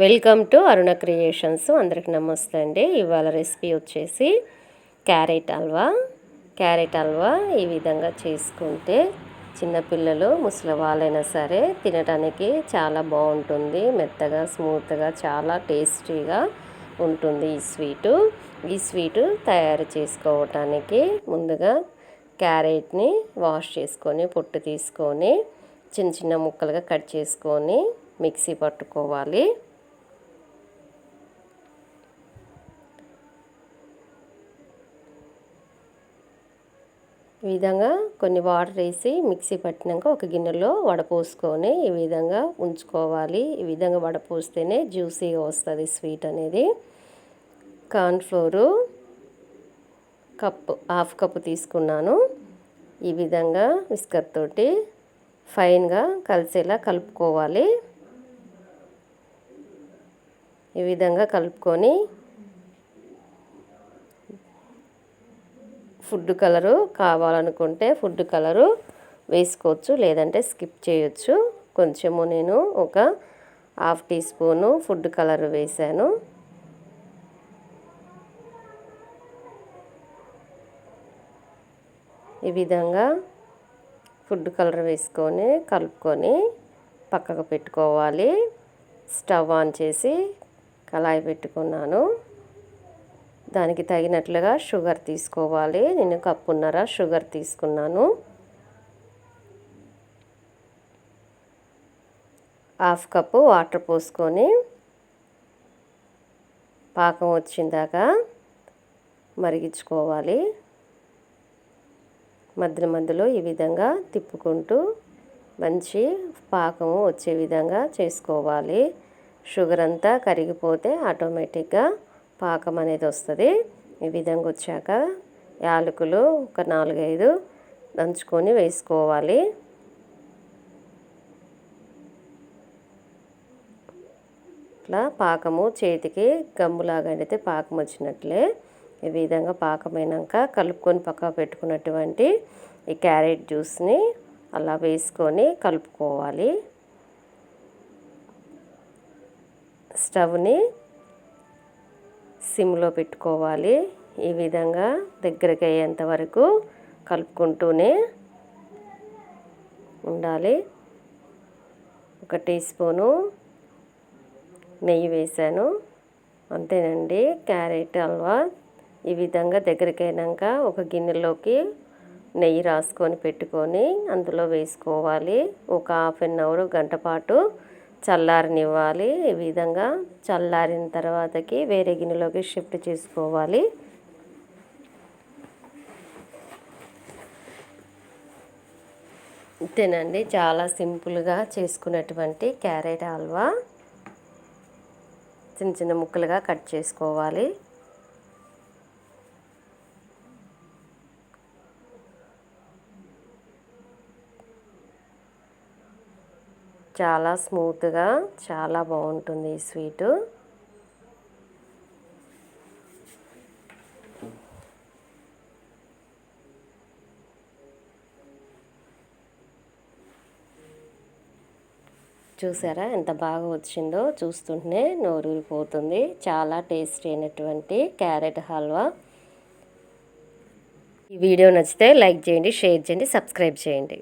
Welcome to Aruna creations. అందరికి నమస్తే అండి. ఇవాళ రెసిపీ వచ్చేసి క్యారెట్ హల్వా. క్యారెట్ హల్వా ఈ విధంగా చేసుకుంటే చిన్నపిల్లలు ముసలి వాళ్ళైనా సరే తినడానికి చాలా బాగుంటుంది. మెత్తగా స్మూత్గా చాలా టేస్టీగా ఉంటుంది ఈ స్వీటు. ఈ స్వీటు తయారు చేసుకోవటానికి ముందుగా క్యారెట్ని వాష్ చేసుకొని పొట్టు తీసుకొని చిన్న చిన్న ముక్కలుగా కట్ చేసుకొని మిక్సీ పట్టుకోవాలి. ఈ విధంగా కొన్ని వాటర్ వేసి మిక్సీ పట్టినాక ఒక గిన్నెలో వడపోసుకొని ఈ విధంగా ఉంచుకోవాలి. ఈ విధంగా వడపోస్తేనే జ్యూసీగా వస్తుంది స్వీట్ అనేది. కార్న్ఫ్లోరు కప్పు హాఫ్ కప్పు తీసుకున్నాను. ఈ విధంగా విస్కర్ తోటి ఫైన్గా కలిసేలా కలుపుకోవాలి. ఈ విధంగా కలుపుకొని ఫుడ్ కలరు కావాలనుకుంటే ఫుడ్ కలరు వేసుకోవచ్చు లేదంటే స్కిప్ చేయొచ్చు. కొంచెము నేను ఒక half teaspoon food colour వేసాను ఈ విధంగా ఫుడ్ కలర్ వేసుకొని కలుపుకొని పక్కకు పెట్టుకోవాలి. స్టవ్ ఆన్ చేసి కళాయి పెట్టుకున్నాను. దానికి తగినట్లుగా షుగర్ తీసుకోవాలి. నేను కప్పున్నర షుగర్ తీసుకున్నాను. హాఫ్ కప్పు వాటర్ పోసుకొని పాకం వచ్చిందాక మరిగించుకోవాలి. మధ్య మధ్యలో ఈ విధంగా తిప్పుకుంటూ మంచి పాకము వచ్చే విధంగా చేసుకోవాలి. షుగర్ అంతా కరిగిపోతే ఆటోమేటిక్గా పాకం అనేది వస్తుంది. ఈ విధంగా వచ్చాక యాలకులు ఒక నాలుగైదు దంచుకొని వేసుకోవాలి. ఇట్లా పాకము చేతికి గమ్ములాగా అయితే పాకం వచ్చినట్లే. ఈ విధంగా పాకమైనాక కలుపుకొని పక్క పెట్టుకున్నటువంటి ఈ క్యారెట్ జ్యూస్ని అలా వేసుకొని కలుపుకోవాలి. స్టవ్ని సిమ్లో పెట్టుకోవాలి. ఈ విధంగా దగ్గరికి అయ్యేంత వరకు కలుపుకుంటూనే ఉండాలి. ఒక టీ స్పూను నెయ్యి వేసాను అంతేనండి క్యారెట్ హల్వా. ఈ విధంగా దగ్గరికి అయినాక ఒక గిన్నెలోకి నెయ్యి రాసుకొని పెట్టుకొని అందులో వేసుకోవాలి. ఒక హాఫ్ అన్ అవర్ గంట పాటు చల్లారనివ్వాలి. ఈ విధంగా చల్లారిన తర్వాతకి వేరే గిన్నెలోకి షిఫ్ట్ చేసుకోవాలి. తినండి చాలా సింపుల్గా చేసుకున్నటువంటి క్యారెట్ హల్వా చిన్న చిన్న ముక్కలుగా కట్ చేసుకోవాలి. చాలా స్మూత్గా చాలా బాగుంటుంది ఈ స్వీటు. చూసారా ఎంత బాగా వచ్చిందో? చూస్తుంటే నోరూరిపోతుంది. చాలా టేస్టీ అయినటువంటి క్యారెట్ హల్వా. ఈ వీడియో నచ్చితే లైక్ చేయండి షేర్ చేయండి సబ్స్క్రైబ్ చేయండి.